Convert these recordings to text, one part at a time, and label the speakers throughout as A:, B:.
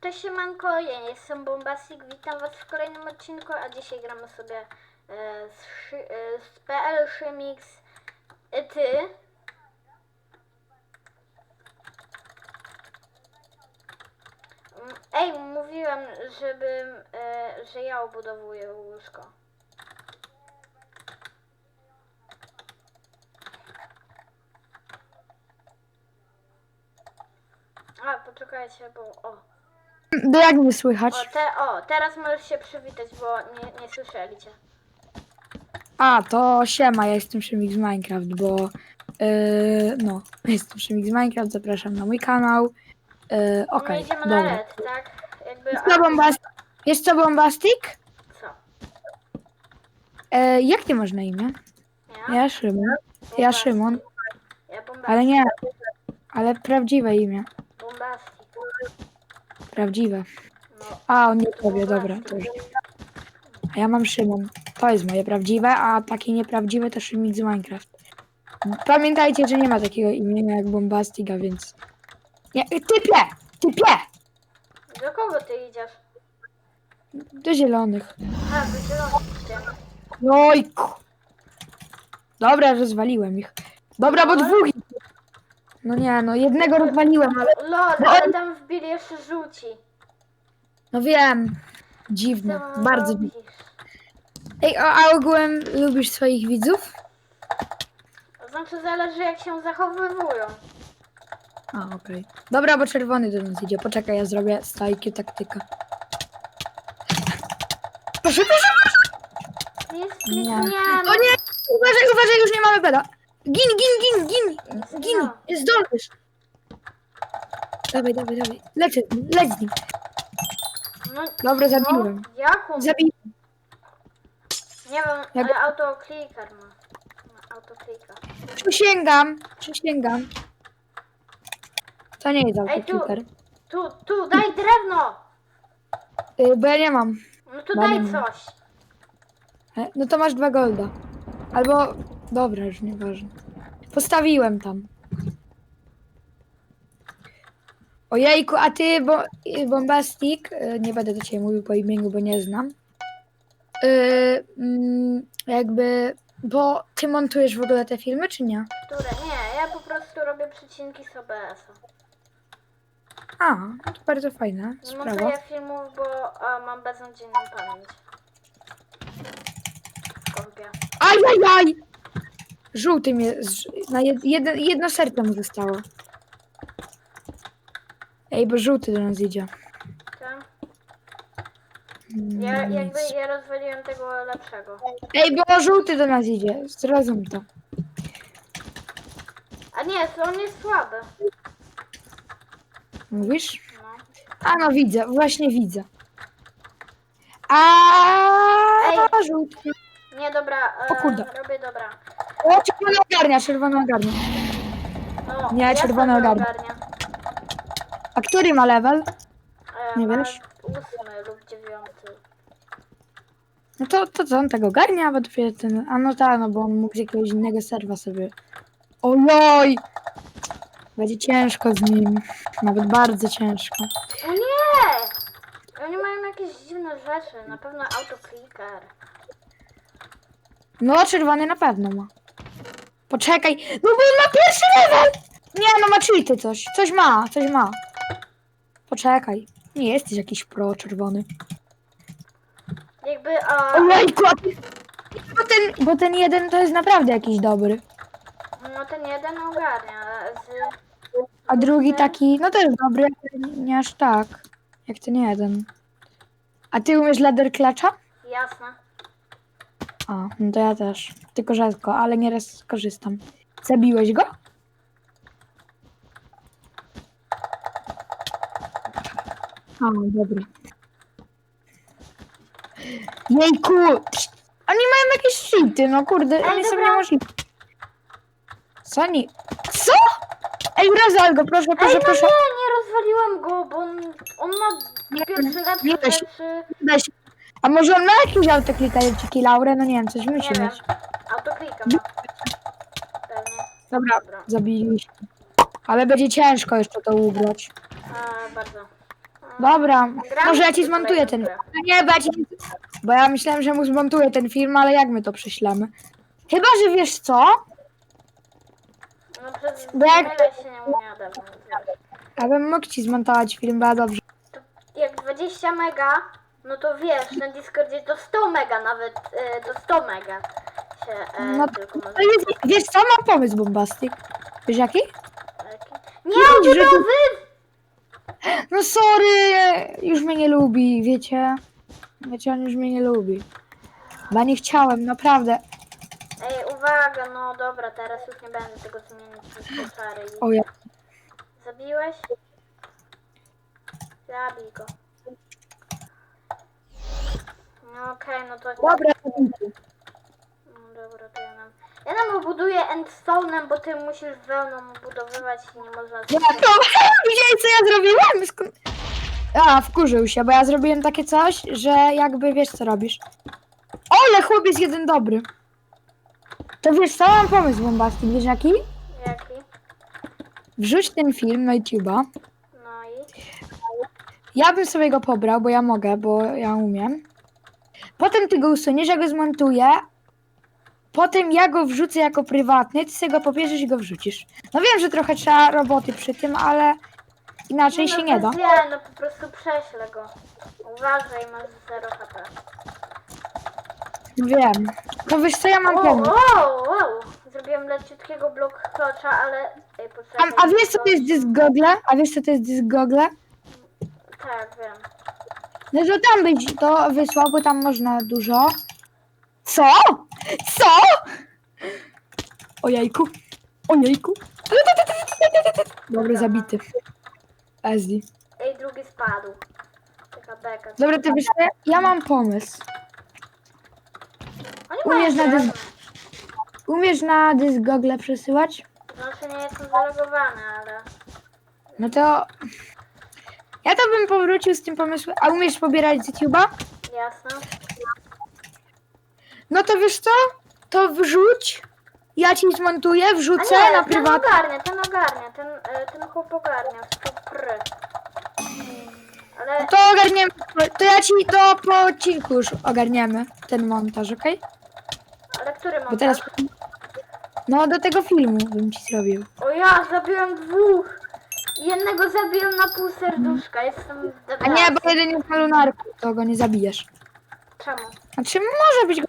A: Cześć siemanko, ja jestem Bombastic, witam was w kolejnym odcinku, a dzisiaj gramy sobie e, z, e, z PL Szymix e, Ty. Mm, Ej, mówiłem, żebym, e, że ja obudowuję łóżko. A, poczekajcie, bo o.
B: No jak mnie słychać?
A: O, te, o, teraz możesz się przywitać, bo nie, nie słyszeli cię.
B: A, to siema, ja jestem Szymik z Minecraft, bo yy, no, jestem Szymik z Minecraft, zapraszam na mój kanał. Yy,
A: Okay,
B: Okej,
A: My idziemy na
B: dobra.
A: red, tak? Jakby,
B: Jest bombast... Jest co Bombastik?
A: Co?
B: Yy, jak ty masz na imię?
A: Ja?
B: Ja Szymon. Ja. Szymon,
A: Ja bombastic.
B: ale nie, ale prawdziwe imię.
A: Bombastic.
B: Prawdziwe.
A: No,
B: A, on nie powie, dobra, to już. A ja mam Szymon. To jest moje prawdziwe, a takie nieprawdziwe to Szymik z Minecraft. Pamiętajcie, że nie ma takiego imienia jak Bombastika, więc... Nie, typie! Typie!
A: do kogo ty idziesz?
B: Do zielonych.
A: A, do zielonych idziemy.
B: Jojku! Dobra, rozwaliłem ich. Dobra, bo dwóch ich. No nie, no jednego rozwaliłem, ale...
A: Lol,
B: No
A: ale tam wbili jeszcze żółci.
B: No wiem. Dziwne,
A: Co
B: bardzo
A: robisz?
B: dziwne. Ej, a, a ogółem lubisz swoich widzów?
A: Znaczy zależy jak się zachowywują.
B: A, okej. Dobra, bo czerwony do nas idzie. Poczekaj, ja zrobię stajki taktyka. Proszę, proszę, proszę!
A: Nie,
B: Nie.
A: nie, nie,
B: O
A: no,
B: nie! Uważaj, uważaj, już nie mamy beda. Gin, gin, gin, gin! Gin!
A: No.
B: Zdolnysz! Dawaj, dawaj, dawaj. Lecę, leć z nim.
A: no,
B: Dobra, zabiłem.
A: no, jaką?
B: Zabiłem.
A: Nie wiem, ale autokliker ma. ma autoklika.
B: Przysięgam, przysięgam. To nie jest
A: Ej, tu,
B: autokliker.
A: tu, tu, daj drewno!
B: Y, bo ja nie mam.
A: No to
B: Damy
A: daj coś.
B: E, No to masz dwa golda. Albo... Dobra, już nieważne. Postawiłem tam. Ojejku, a ty, bo, y, Bombastik, y, nie będę do ciebie mówił po imieniu, bo nie znam. Y, mm, jakby, bo ty montujesz w ogóle te filmy, czy nie?
A: Które? Nie, ja po prostu robię przecinki z OBS-a.
B: A, no to bardzo fajna
A: Nie
B: sprawa.
A: montuję filmów, bo a, mam beznadziejną pamięć. W kompie.
B: Ajajaj! Żółty mnie, zż- na jed, jedno, jedno serce mu zostało. Ej, bo żółty do nas idzie.
A: Tak?
B: Mm,
A: Ja, jakby ja rozwaliłem tego lepszego.
B: Ej, bo żółty do nas idzie. Zrozum to.
A: A nie, on jest słaby.
B: Mówisz?
A: No.
B: A no widzę, właśnie widzę. A
A: Ej.
B: żółty.
A: Nie, dobra,
B: O kurde.
A: e, robię dobra.
B: O, czerwony ogarnia, czerwony ogarnia.
A: No,
B: Nie,
A: sobie
B: ogarnia. A który ma level?
A: E,
B: Nie
A: ma
B: wiesz?
A: Ósmy lub dziewiąty.
B: No to, to co, on tego ogarnia, bo dopiero ten... A no tak, no bo on mógł z jakiegoś innego serwa sobie... Ojoj! Będzie ciężko z nim. Nawet bardzo ciężko.
A: O nie! Oni mają jakieś dziwne rzeczy. Na pewno autoclicker.
B: No, czerwony na pewno ma. Poczekaj, no bo on ma pierwszy level! Nie, no ma cheaty coś. Coś ma, coś ma. Poczekaj. Nie jesteś jakiś pro czerwony.
A: Jakby, a,
B: Ojejku, a ty... Bo ten, bo ten jeden to jest naprawdę jakiś dobry.
A: no ten jeden ogarnia. Z,
B: A drugi taki, no też dobry, ale nie aż tak. Jak ten jeden. A ty umiesz ladder klacza?
A: jasne.
B: A, no to ja też. Tylko rzadko, ale nieraz korzystam. Zabiłeś go? A, dobry. Jejku! Oni mają jakieś cheaty, no kurde, oni są
A: dobra.
B: niemożliwi. Co oni? Co? Ej, rozwal go, proszę,
A: Ej,
B: proszę,
A: no
B: proszę.
A: nie, nie rozwaliłem go, bo on, on ma pierwszy lepszy,
B: nie da się. się. A może on ma jakiś autoklikający Laurę? No nie wiem, coś
A: nie
B: musi
A: wiem,
B: mieć.
A: autoklika ma. Pewnie.
B: Dobra,
A: Dobra.
B: zabiliśmy. Ale będzie ciężko jeszcze to ugrać.
A: A, bardzo.
B: Dobra, może ja ci zmontuję ten.
A: kolejną grę.
B: Nie, bo ja ci... Bo ja myślałem, że mu zmontuję ten film, ale jak my to prześlemy? Chyba, że wiesz co?
A: No przez
B: Bo jak-
A: się nie wiesz.
B: Ja bym mógł ci zmontować film, bo ja dobrze.
A: To jak 20 mega, no to wiesz, na Discordzie to 100 mega nawet, e, do 100 mega się e,
B: No
A: tylko może...
B: to jest, wiesz co, mam pomysł bombastik. Wiesz jaki?
A: Nie,
B: Widzisz, że
A: budowy!
B: No sorry, już mnie nie lubi, wiecie? Wiecie, on już mnie nie lubi. Bo nie chciałem, naprawdę.
A: Ej, uwaga, no dobra, teraz już nie będę tego zmienić przez koszary.
B: O ja.
A: Zabiłeś? Zabij go. No okej, no to...
B: Dobra,
A: No dobra, to ja nam... Ja nam obuduję endstone'em, bo ty musisz wełną obudowywać i nie można...
B: ja to, widzieli co ja zrobiłem? Skąd... A, wkurzył się, bo ja zrobiłem takie coś, że jakby wiesz co robisz. Ole, chłopiec jeden dobry. To wiesz co, mam pomysł bombastik, wiesz jaki?
A: Jaki?
B: Wrzuć ten film na YouTube'a.
A: No i...
B: Ja bym sobie go pobrał, bo ja mogę, bo ja umiem. Potem ty go usuniesz, ja go zmontuję. Potem ja go wrzucę jako prywatny, ty sobie go pobierzesz i go wrzucisz. No wiem, że trochę trzeba roboty przy tym, ale inaczej
A: no,
B: się nie da.
A: Nie, no po prostu prześlę go. Uważaj, masz 0 HP.
B: Wiem. To wiesz co, ja mam
A: Wow,
B: pomysł.
A: wow, wow. Zrobiłem leciutkiego blok klocza, ale... Ej, poczekaj.
B: A, a wiesz co to jest dysk Google? A wiesz co to jest dysk Google?
A: Tak, wiem.
B: No to tam być to wysłał, bo tam można dużo. Co? Co? O jajku. O jajku. Dobra, zabity. SD.
A: Ej, drugi spadł. Taka beka.
B: Dobra, to wiesz co? Ja mam pomysł.
A: Oni
B: umiesz
A: mają
B: na
A: drewno.
B: Umiesz na dysk Google przesyłać?
A: Znaczy nie jestem zalogowany, ale...
B: No to... Ja to bym powrócił z tym pomysłem. A umiesz pobierać z YouTube'a?
A: Jasne.
B: No to wiesz co? To wrzuć. Ja ci zmontuję,
A: A
B: wrzucę
A: nie,
B: na
A: ten
B: prywatny.
A: ogarnia, ten ogarnia, ten, e, ten chłop ogarnia. Super. Ale...
B: To ogarniemy. To ja ci to po odcinku już ogarniemy ten montaż, okej?
A: Ale który
B: Bo
A: mam
B: teraz.
A: tak?
B: No do tego filmu bym ci zrobił.
A: O ja, zabiłem dwóch. Jednego zabiłem na pół serduszka, jestem
B: A nie, bo jeden jest na lunarku, to go nie zabijesz.
A: Czemu?
B: Znaczy może być.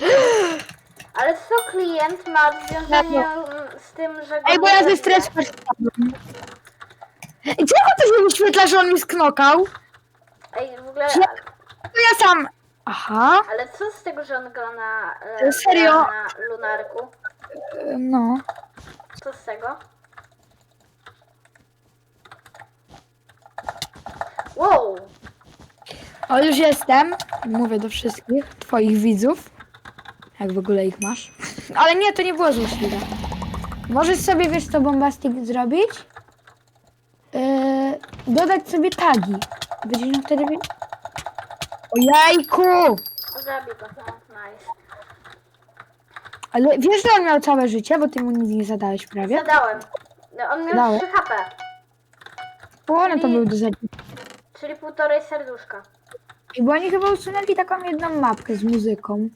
A: Ale co klient ma związanie mm, z tym, że... go
B: Ej, bo
A: nie
B: ja ze
A: zabije?
B: stresu spadłem. Ej, Czemu to się wyświetla, że on mi sknokał?
A: Ej, w ogóle...
B: Że- To ja sam. Aha.
A: Ale co z tego, że on gra na... e,
B: Serio?
A: na lunarku?
B: e, No.
A: Co z tego? Wow!
B: O, już jestem. Mówię do wszystkich twoich widzów. Jak w ogóle ich masz. Ale nie, to nie było złośliwe. Możesz sobie, wiesz co, bombastik zrobić? Yy, dodać sobie tagi. Będziesz miał wtedy... Ojejku!
A: Zabij go, no, nice.
B: Ale wiesz, że on miał całe życie, bo ty mu nic nie zadałeś prawie?
A: Zadałem. No, on miał
B: Dałem.
A: 3 HP,
B: Bo one to był do zabicia.
A: Czyli półtorej serduszka.
B: I bo oni chyba usunęli taką jedną mapkę z muzyką.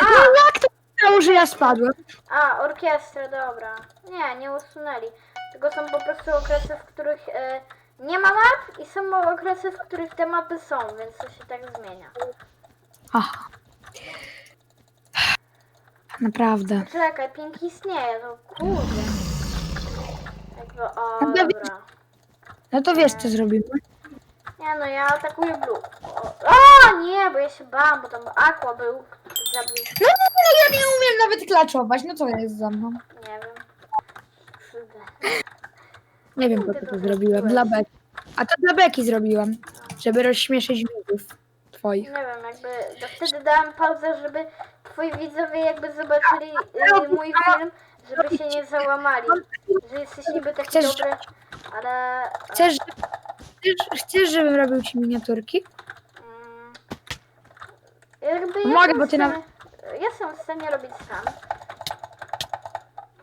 A: A!
B: No jak to stało, że ja spadłem?
A: A, orkiestrę, dobra. Nie, nie usunęli. Tylko są po prostu okresy, w których e, nie ma map i są okresy, w których te mapy są, więc to się tak zmienia.
B: Aha. Naprawdę.
A: Czekaj, pink istnieje, to kurde. Jakby, o,
B: No
A: dobra.
B: No to wiesz, co zrobimy.
A: Nie no, ja atakuję blue. O, nie, bo ja się bałam, bo tam aqua był. Zabił,
B: No, no, no ja nie umiem nawet klaczować. No co jest za mną?
A: nie wiem.
B: Nie wiem, po co to zrobiłem. Dla Beki. A to dla Beki zrobiłem. Żeby rozśmieszyć widzów twoich.
A: Nie wiem, jakby to wtedy dałam pauzę, żeby twoi widzowie jakby zobaczyli y, mój film, żeby się nie załamali. Że jesteś niby taki
B: Chcesz-
A: dobry, ale...
B: Chcesz, chcesz, chcesz żebym robił ci miniaturki?
A: Mm, jakby
B: Mogę, bo
A: w
B: ty
A: stanie, Ja jestem w stanie robić sam.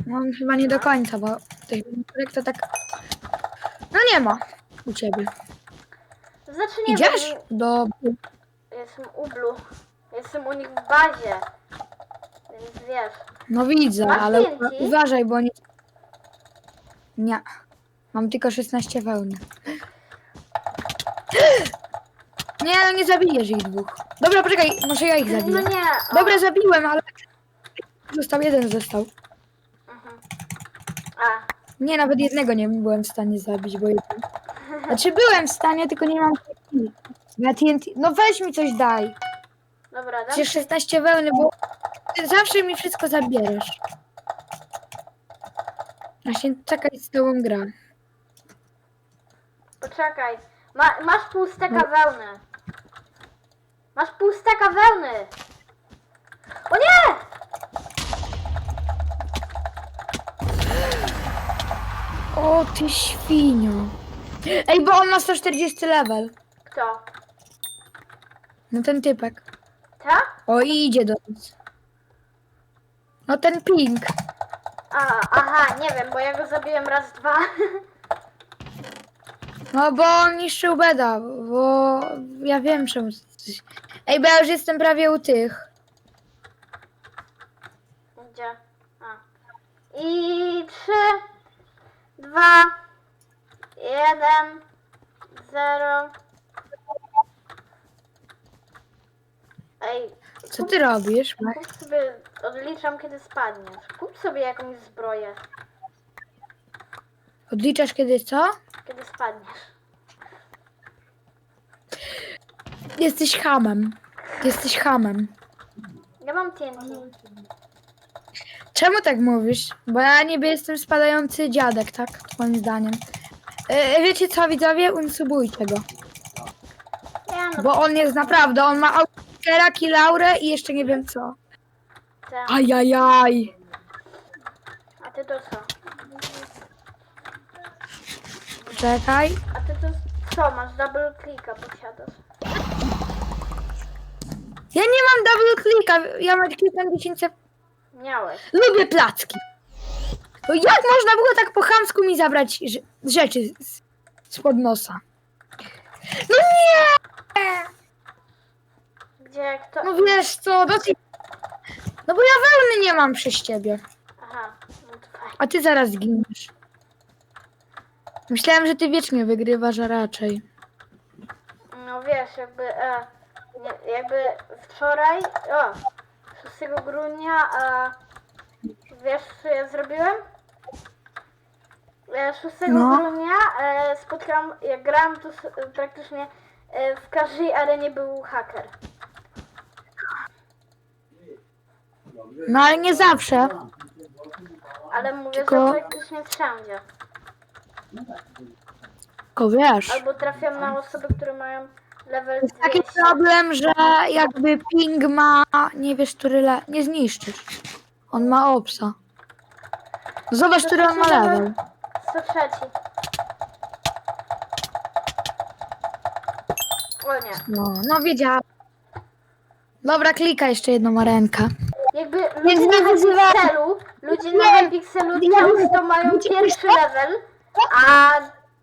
B: No chyba nie do końca, bo tych miniaturek to tak... No nie ma. u ciebie?
A: Znaczy nie
B: Idziesz
A: wiem,
B: do...
A: jestem u Blue. Jestem u nich w bazie. Więc wiesz.
B: No widzę,
A: Masz
B: ale uważaj, bo nie... Nie. Mam tylko 16 wełny. Nie, no nie zabijesz ich dwóch. Dobra, poczekaj, może ja ich
A: No
B: zabiję.
A: nie. O.
B: Dobra, zabiłem, ale... Został jeden, został.
A: Mhm. A,
B: Nie, nawet jednego nie byłem w stanie zabić, bo jeden... Znaczy byłem w stanie, tylko nie mam. Na TNT... No weź mi coś daj.
A: dobra, dam.
B: Przecież 16 wełny, bo ty zawsze mi wszystko zabierasz. Właśnie czekaj z tobą gra.
A: Poczekaj. Ma, masz pół steka wełny. Masz pół steka wełny. O nie!
B: O ty świnio. Ej, bo on ma 140 level.
A: Kto?
B: No ten typek.
A: Ta?
B: O i idzie do nas. No ten pink.
A: A, aha, nie wiem, bo ja go zabiłem raz, dwa.
B: No bo on niszczył beda, bo ja wiem czemu. Ej, bo ja już jestem prawie u tych.
A: Gdzie? A. I trzy, dwa, jeden, zero. Ej,
B: Co ty robisz?
A: kup sobie, odliczam kiedy spadniesz. Kup sobie jakąś zbroję,
B: Odliczasz kiedy co?
A: kiedy spadniesz.
B: Jesteś hamem. Jesteś hamem.
A: Ja mam TNT.
B: Czemu tak mówisz? Bo ja niby jestem spadający dziadek, tak? Moim zdaniem. E, wiecie co, widzowie? Unsubujcie go.
A: Ja no
B: Bo on jest naprawdę, on ma Aukera, Kilaurę i jeszcze nie wiem co.
A: te.
B: Ajajaj.
A: A ty to co?
B: Czekaj.
A: A ty to co? Masz double clicka, posiadasz.
B: Ja nie mam double clicka, ja mam klikam 10 sekund.
A: Miałeś.
B: Lubię placki. To jak można było tak po chamsku mi zabrać rze- rzeczy z, spod nosa? No nie!
A: Gdzie kto?
B: No wiesz co, dosyć... No bo ja wełny nie mam przez ciebie.
A: Aha, no to fajnie.
B: A ty zaraz zginiesz. Myślałem, że ty wiecznie wygrywasz, a raczej.
A: No wiesz, jakby, e, nie, jakby wczoraj, o, 6 grudnia, e, wiesz co ja zrobiłem? E, 6
B: No.
A: grudnia e, spotkałam, jak grałam, to s- praktycznie e, w każdej arenie był haker.
B: No ale nie zawsze.
A: Ale mówię,
B: Tylko-
A: że praktycznie wszędzie.
B: Tylko wiesz.
A: Albo trafiam na osoby, które mają level
B: Jest taki
A: 200.
B: problem, że jakby ping ma, nie wiesz, który le... nie zniszczysz. On ma obsa. Zobacz, który on ma level.
A: 103. O nie.
B: No, no wiedziałam. Dobra, klika jeszcze jedną arenkę.
A: Jakby ludzie
B: nie
A: na
B: wyzywaj.
A: Hypixelu, ludzie na często
B: wiem.
A: mają pierwszy
B: piszą.
A: level, a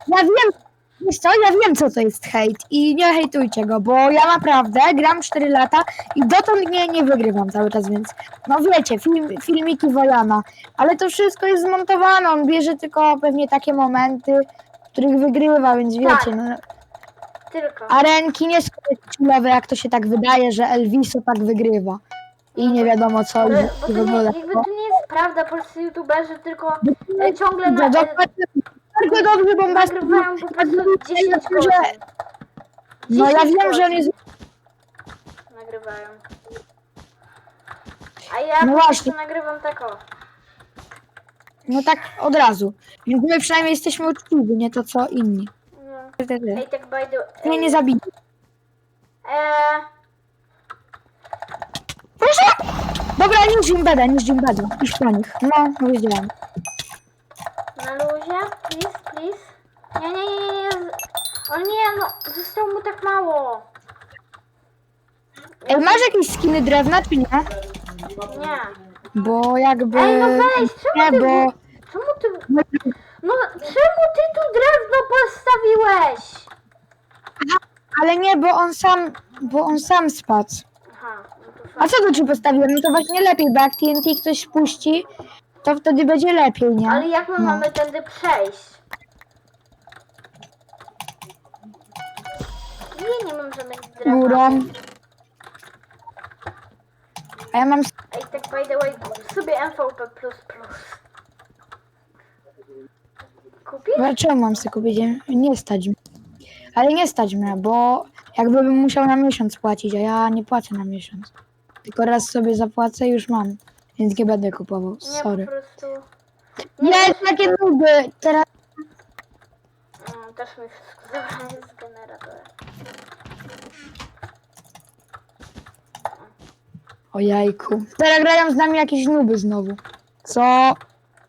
B: Ja wiem, wiesz co, ja wiem co to jest hejt i nie hejtujcie go, bo ja naprawdę gram 4 lata i dotąd nie, nie wygrywam cały czas, więc no wiecie, film, filmiki Wojana, ale to wszystko jest zmontowane, on bierze tylko pewnie takie momenty, w których wygrywa, więc wiecie,
A: Tak.
B: no,
A: tylko.
B: arenki nie są takie chillowe, jak to się tak wydaje, że Elviso tak wygrywa i nie wiadomo co
A: Ale,
B: i
A: bo to
B: w ogóle.
A: nie, jakby to nie jest prawda, polscy youtuberzy tylko e, ciągle na, e,
B: bardzo dobrze, bo masz
A: nagrywają po prostu 10
B: że-
A: godzin.
B: No ja
A: 10
B: wiem, że on jest
A: Nagrywają. A ja
B: No
A: po prostu
B: właśnie.
A: nagrywam tak o.
B: No tak od razu. Więc my przynajmniej jesteśmy uczciwi, nie to co inni.
A: No. Ej, tak by the...
B: Nie, nie zabiję.
A: Eee,
B: Proszę! Dobra, niż Jimbeda, niż Jimbeda. Iść po nich. No, powiedziałem.
A: Na luzie, please, please. Nie, nie, nie, nie, O nie, no, zostało mu tak mało.
B: Ej, masz jakieś skiny drewna, czy nie?
A: Nie.
B: Bo jakby...
A: Ej, no weź, czemu
B: Nie,
A: ty...
B: bo...
A: Czemu ty... No czemu ty tu drewno postawiłeś?
B: Ale nie, bo on sam, bo on sam spadł.
A: Aha, no to
B: A co tu ci postawiłem? No to właśnie lepiej, bo jak TNT ktoś spuści, to wtedy będzie lepiej, nie?
A: Ale jak my
B: No.
A: mamy tędy przejść? Nie, nie mam żadnych drewna.
B: Górą. A ja mam...
A: Ej, tak by the way, kup sobie MVP++. Kupisz?
B: No, Czemu mam sobie kupić? Nie stać mnie. Ale nie stać mnie, bo jakby bym musiał na miesiąc płacić, a ja nie płacę na miesiąc. Tylko raz sobie zapłacę i już mam. Więc nie będę kupował.
A: Nie,
B: Sorry.
A: po prostu...
B: Nie, takie nuby. Teraz...
A: Mm, też mi wszystko zabrali z generatora.
B: O jajku. Teraz grają z nami jakieś nuby znowu. Co?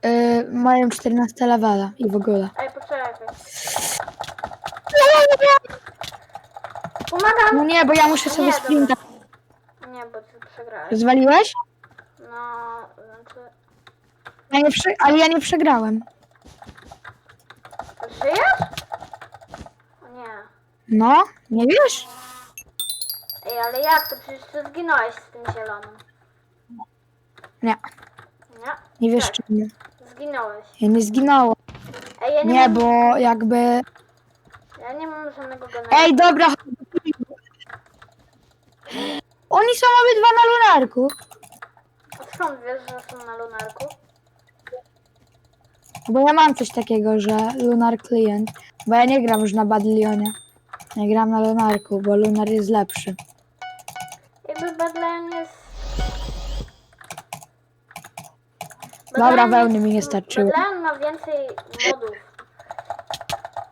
B: Yy, mają 14 levela i w ogóle.
A: Ej, poczekaj.
B: No
A: Pomagam!
B: nie, bo ja muszę sobie
A: Nie,
B: sprinta.
A: Nie, bo ty przegrałeś.
B: Zwaliłeś?
A: No, znaczy...
B: Ja nie prze... Ale ja nie przegrałem.
A: Żyjesz? Nie.
B: No, nie wiesz?
A: Ej, ale jak to? Przecież ty zginąłeś z tym zielonym.
B: Nie,
A: Nie?
B: nie wiesz
A: Tak,
B: czemu.
A: Zginąłeś.
B: Ja nie zginąłem.
A: Ej, ja nie,
B: Nie,
A: mam...
B: bo jakby...
A: Ja nie mam żadnego generatora.
B: Ej, dobra. chodź do filmu. Oni są obydwa na lunarku.
A: Skąd wiesz, że są na lunarku?
B: Bo ja mam coś takiego, że Lunar Client. Bo ja nie gram już na Badlionie. Ja gram na Lunarku, bo Lunar jest lepszy.
A: Jakby Badlion jest...
B: Dobra,
A: Badlion
B: wełny
A: jest-
B: mi nie starczyło.
A: Badlion ma więcej modów.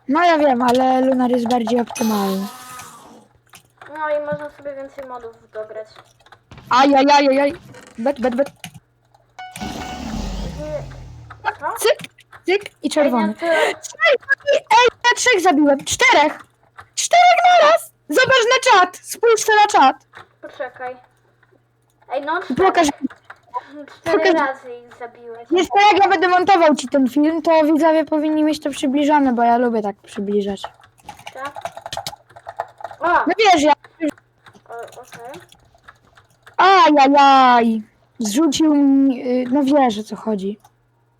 B: No ja wiem, ale Lunar jest bardziej optymalny.
A: No i można sobie więcej modów dograć.
B: Ajajajajaj. Bet, bet, bet.
A: Co?
B: Cyk, cyk i czerwony.
A: Ej,
B: ej, ja trzech zabiłem. Czterech. Czterech naraz. Zobacz na czat. Spójrz na czat.
A: Poczekaj. Ej, no cztery,
B: Pokaż.
A: cztery
B: pokaż-
A: razy ich zabiłeś.
B: To jak ja będę montował ci ten film, to widzowie powinni mieć to przybliżone, bo ja lubię tak przybliżać.
A: Tak? O!
B: No wiesz, ja...
A: o okej.
B: Ajajaj. Zrzucił mi... y, No wiesz, o co chodzi.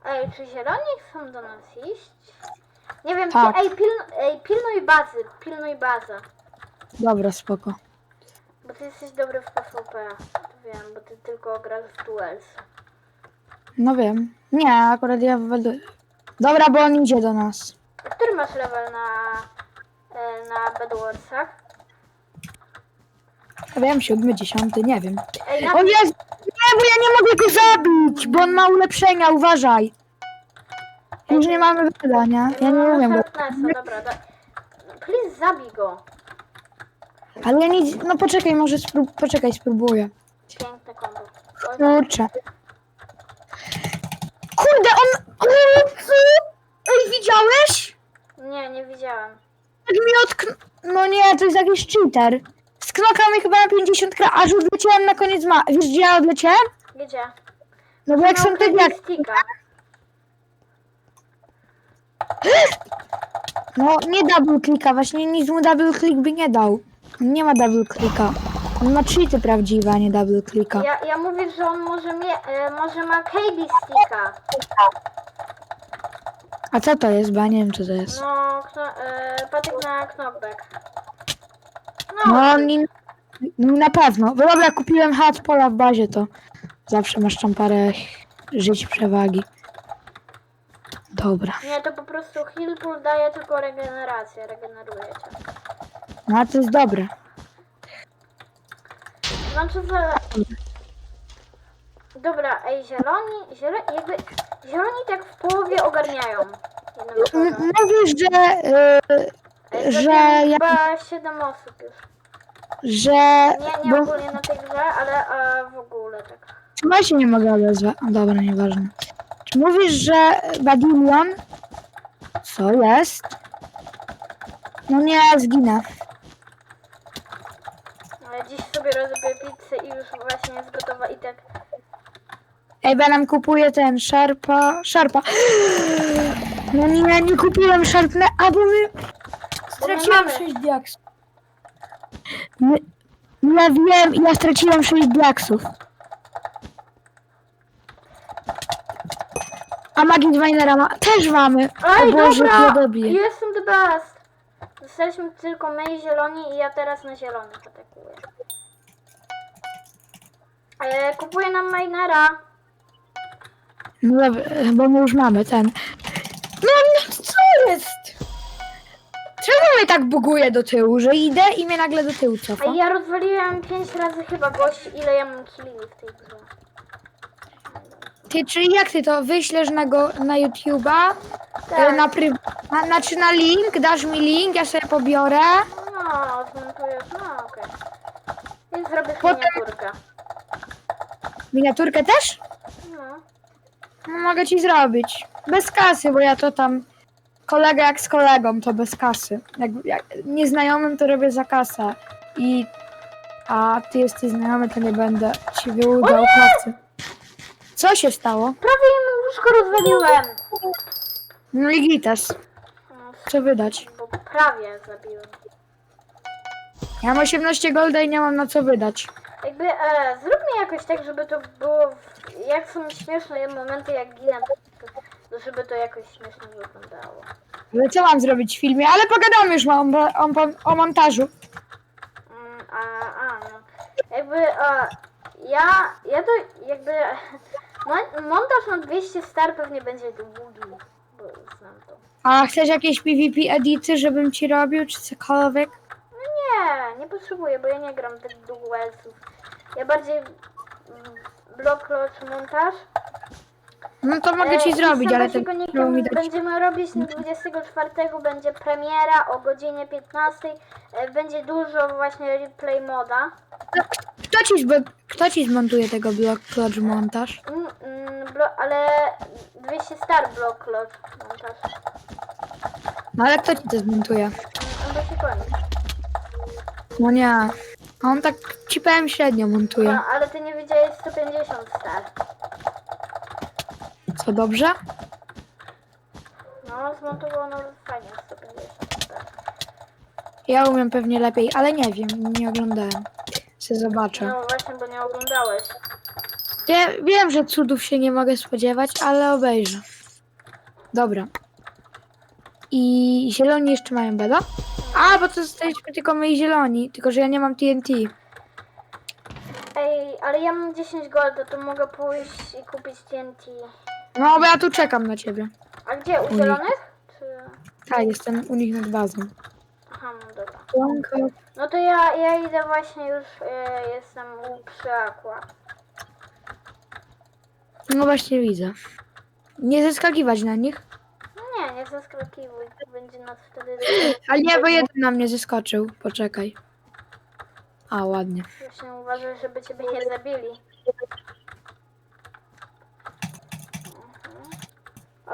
A: Ej, czy zieloni chcą do nas iść? Nie wiem,
B: Tak.
A: czy... Ej, piln, ej, pilnuj bazy, pilnuj bazę.
B: Dobra, spoko.
A: Bo ty jesteś dobry w PvP. Wiem, bo ty tylko grasz w duels.
B: No wiem. Nie, akurat ja będę... Dobra, bo on idzie do nas.
A: Który masz level na... e, na Bedwarsach?
B: Ja wiem, siódmy, dziesiąty, nie wiem.
A: Ej, na...
B: O Jezu! Nie, bo ja nie mogę go zabić, bo on ma ulepszenia, uważaj. Już nie mamy wydania. Ja nie umiem
A: sharpnessa, dobra, da... Please zabij go.
B: Ale ja nic... No poczekaj, może sprób... Poczekaj, spróbuję.
A: Piękne kombo. Oj,
B: Kurczę. Kurde, on... O, co? Ej, widziałeś?
A: Nie, nie widziałem.
B: Jak mi otkn... No nie, to jest jakiś cheater. Sknokał mi chyba na 50 kra, aż odleciałem na koniec ma... Wiesz, gdzie ja odleciałem?
A: Gdzie?
B: No bo jak są te jak...
A: sticka.
B: No nie double klika, właśnie nic mu double click by nie dał. Nie ma double klika. On ma cheaty prawdziwe, a nie double klika.
A: Ja, ja mówię, że on może, mie- e, może ma KB sticka.
B: A co to jest? Bo ja nie wiem co to jest.
A: No, kno, e, patyk na knockback.
B: No
A: No,
B: no, na pewno. Bo dobra, kupiłem hat pola w bazie, to zawsze masz tam parę żyć przewagi. Dobra.
A: nie, to po prostu heal pool daje tylko regenerację, regeneruje cię.
B: No to jest dobre.
A: Znaczy, że... Dobra, ej, zieloni, zieloni, jakby, zieloni tak w połowie ogarniają.
B: M- mówisz, że, y, że ja-
A: chyba 7 osób już.
B: że...
A: Nie, nie
B: Bo,
A: ogólnie na tej grze, ale e, w ogóle tak.
B: Czemu ja się nie mogę odezwać? O, dobra, nieważne. Czy mówisz, że Badilion... Co jest? No nie, zginę.
A: Ale dziś sobie rozbiję pizzę i już właśnie jest gotowa i tak...
B: Ej, bo ja nam kupuje ten Sharpa... Sharpa. No nie, nie kupiłem szarpne, a bo my straciłem
A: mamy.
B: 6 diaksów. My, ja wiem, ja straciłem 6 diaksów. A Magii Dwajnera ma, też mamy.
A: Ej,
B: o Boże,
A: dobra!
B: ja dobiję.
A: Jestem the best! Zostaliśmy tylko my i zieloni i ja teraz na zielonych atakuję. E, kupuję nam minera.
B: No dobra, bo my już mamy ten. No, no co jest? Mnie tak buguje do tyłu, że idę i mnie nagle do tyłu cofa?
A: A ja rozwaliłem 5 razy chyba gości, ile ja mam killi w tej grze.
B: Ty, czyli jak ty to wyślesz na, go, na YouTube'a,
A: Tak.
B: e, na, pry, na, znaczy na link, dasz mi link, ja sobie pobiorę.
A: No, zmontujesz, no okej. Więc zrobię
B: Potem-
A: miniaturkę.
B: Miniaturkę też?
A: No.
B: No, mogę ci zrobić. Bez kasy, bo ja to tam kolega jak z kolegą, to bez kasy. Jak, jak nieznajomym to robię za kasę. I a ty jesteś znajomy, to nie będę ci wyłudzał pracy. Co się stało?
A: Prawie im łóżko rozwaliłem.
B: No i gites.
A: No,
B: Co wydać?
A: bo prawie zabiłem.
B: Ja mam 18 golda i nie mam na co wydać.
A: Jakby, e, zróbmy jakoś tak, żeby to było, w, jak są śmieszne momenty, jak ginę, to żeby to jakoś śmiesznie wyglądało.
B: Ale co mam zrobić w filmie? Ale pogadamy już o, o, o montażu.
A: Mm, a, a, no. Jakby, a, ja, ja to, jakby, mon, montaż na 200 star pewnie będzie długi, bo znam to.
B: A chcesz jakieś PvP edity, żebym ci robił, czy cokolwiek?
A: No nie, nie potrzebuję, bo ja nie gram tak długołeców. Ja bardziej mm, montaż.
B: No to mogę ci
A: E,
B: zrobić, ale to
A: tego
B: dać.
A: będziemy robić na 24 będzie premiera o godzinie 15. E, Będzie dużo właśnie replay moda.
B: Kto ci, kto ci zmontuje tego block lodge montaż?
A: Mm, mm, blo, ale 200 star block launch montaż.
B: No ale kto ci to zmontuje?
A: On się kończy.
B: No nie. A on tak ci powiem średnio montuje.
A: No, ale ty nie widziałeś 150 star.
B: Co dobrze?
A: No, zmontował no fajnie 150 star.
B: Ja umiem pewnie lepiej, ale nie wiem, nie oglądałem. Se zobaczę.
A: No właśnie, bo nie oglądałeś.
B: Ja wiem, że cudów się nie mogę spodziewać, ale obejrzę. Dobra. I zieloni jeszcze mają beda? A, bo to zostaliśmy tylko my i zieloni, tylko że ja nie mam TNT.
A: Ej, ale ja mam 10 golda, to mogę pójść i kupić TNT.
B: No, bo ja tu czekam na ciebie.
A: A gdzie? U zielonych? Czy...
B: Tak, jestem u nich nad bazą.
A: Aha, no dobra. No to ja, ja idę właśnie już, e, jestem u przy Aqua.
B: No właśnie widzę. Nie zeskakiwać na nich.
A: No nie, nie zaskakiwuj, będzie nas wtedy...
B: Ale nie, bo jeden na mnie zeskoczył. Poczekaj. A, ładnie.
A: Właśnie uważaj, żeby ciebie nie zabili.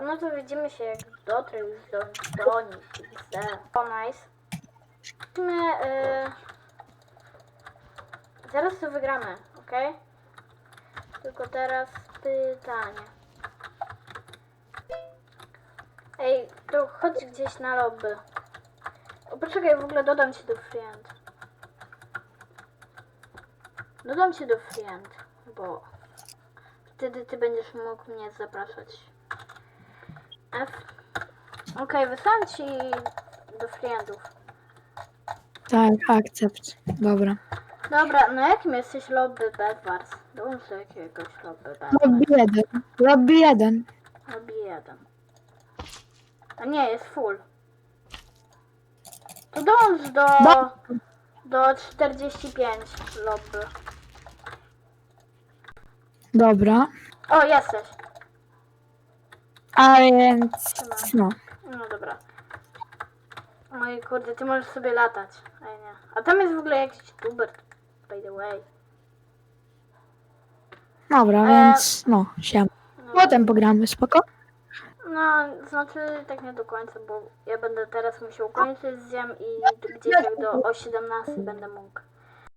A: No to widzimy się jak dotrę już do, do nich. O, nice. My, e, zaraz to wygramy, ok? Tylko teraz pytanie. Ej, to chodź gdzieś na lobby. O, poczekaj, w ogóle dodam cię do friend. Dodam cię do friend, bo wtedy ty będziesz mógł mnie zapraszać. F. Okej, wysłałem ci do friendów.
B: Tak, akcept. Dobra.
A: Dobra, na jakim jesteś lobby Bedwars? Dołącz do jakiegoś lobby Bedwars.
B: Lobby jeden. Lobby jeden.
A: Lobby 1. A nie, jest full. To dołącz do,
B: Do-
A: do 45 lobby.
B: Dobra.
A: O, jesteś.
B: A więc... No.
A: No dobra. Oj kurde, ty możesz sobie latać. A ja nie. A tam jest w ogóle jakiś tuber, by the way.
B: Dobra,
A: E,
B: więc... No, siam.
A: No,
B: Potem pogramy, spoko?
A: no, znaczy tak nie do końca, bo ja będę teraz musiał kończyć z ziem i gdzieś jak do o 17 będę mógł.